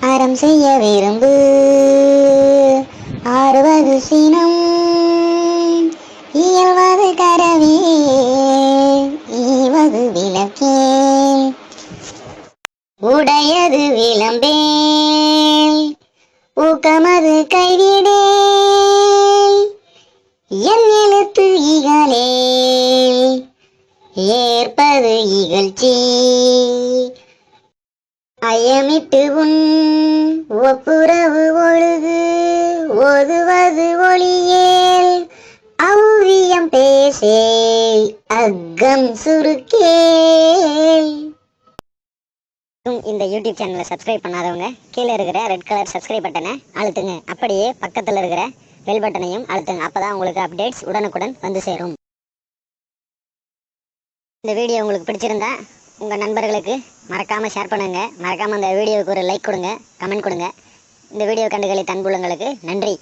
அறம் செய்ய விரும்பு. ஆறுவது சினம். இயல்வது கரவே. ஈவது விளக்கே. உடையது விளம்பே. ஊக்கமது கைவிடே. என் எழுத்து இகலே. ஏற்பது இகழ்ச்சி. அயமிட்டு உன் ஒப்புரவு ஒழுகு ஒதுவது ஒளியேல். அவ்வியம் பேசேல் அக்கம் சுருக்கேல். இந்த யூடியூப் சேனலை சப்ஸ்கிரைப் பண்ணாதவங்க கீழே இருக்கிற ரெட் கலர் சப்ஸ்கிரைப் பட்டனை அழுத்துங்க. அப்படியே பக்கத்தில் இருக்கிற பெல் பட்டனையும் அழுத்துங்க. அப்போதான் உங்களுக்கு அப்டேட்ஸ் உடனுக்குடன் வந்து சேரும். இந்த வீடியோ உங்களுக்கு பிடிச்சிருந்தா உங்கள் நண்பர்களுக்கு மறக்காமல் ஷேர் பண்ணுங்க. மறக்காமல் அந்த வீடியோவுக்கு ஒரு லைக் கொடுங்க கமெண்ட் கொடுங்க. இந்த வீடியோ கண்டுகளை தன்புள்ளங்களுக்கு நன்றி.